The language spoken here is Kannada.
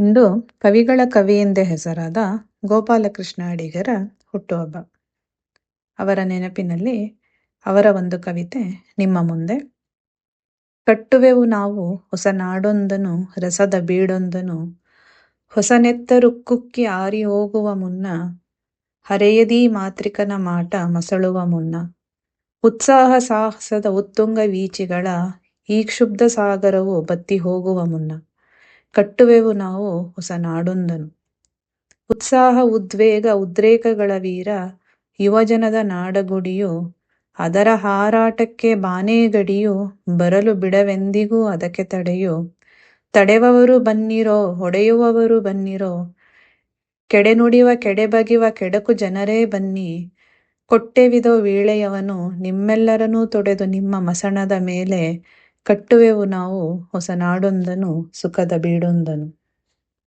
ಇಂದು ಕವಿಗಳ ಕವಿ ಎಂದೇ ಹೆಸರಾದ ಗೋಪಾಲಕೃಷ್ಣ ಅಡಿಗರ ಹುಟ್ಟುಹಬ್ಬ. ಅವರ ನೆನಪಿನಲ್ಲಿ ಅವರ ಒಂದು ಕವಿತೆ, ನಿಮ್ಮ ಮುಂದೆ ಕಟ್ಟುವೆವು ನಾವು, ಹೊಸ ನಾಡೊಂದನು, ರಸದ ಬೀಡೊಂದನು. ಹೊಸ ನೆತ್ತರುಕ್ಕುಕ್ಕಿ ಆರಿ ಹೋಗುವ ಮುನ್ನ, ಹರೆಯದಿ ಮಾತ್ರಿಕನ ಮಾಟ ಮಸಳುವ ಮುನ್ನ. ಉತ್ಸಾಹ ಸಾಹಸದ ಉತ್ತುಂಗ ವೀಚಿಗಳ ಈ ಕ್ಷುಬ್ಧ ಸಾಗರವು ಬತ್ತಿ ಹೋಗುವ ಮುನ್ನ. ಕಟ್ಟುವೆವು ನಾವು ಹೊಸ ನಾಡೊಂದನು. ಉತ್ಸಾಹ, ಉದ್ವೇಗ, ಉದ್ರೇಕಗಳ ವೀರ, ಯುವಜನದ ನಾಡಗುಡಿಯು, ಅದರ ಹಾರಾಟಕ್ಕೆ ಬಾನೇಗಡಿಯು ಬರಲು ಬಿಡವೆಂದಿಗೂ ಅದಕ್ಕೆ ತಡೆಯು. ತಡೆವವರು ಬನ್ನಿರೋ, ಹೊಡೆಯುವವರು ಬನ್ನಿರೋ, ಕೆಡೆನುಡಿವ, ಕೆಡೆಬಗಿವ, ಕೆಡಕು ಜನರೇ ಬನ್ನಿ. ಕೊಟ್ಟೆವಿದೋ ವೀಳೆಯವನು ನಿಮ್ಮೆಲ್ಲರನ್ನೂ ತೊಡೆದು ನಿಮ್ಮ ಮಸಣದ ಮೇಲೆ ಕಟ್ಟುವೆವು ನಾವು ಹೊಸ ನಾಡೊಂದನು ಸುಖದ ಬೀಡೊಂದನು.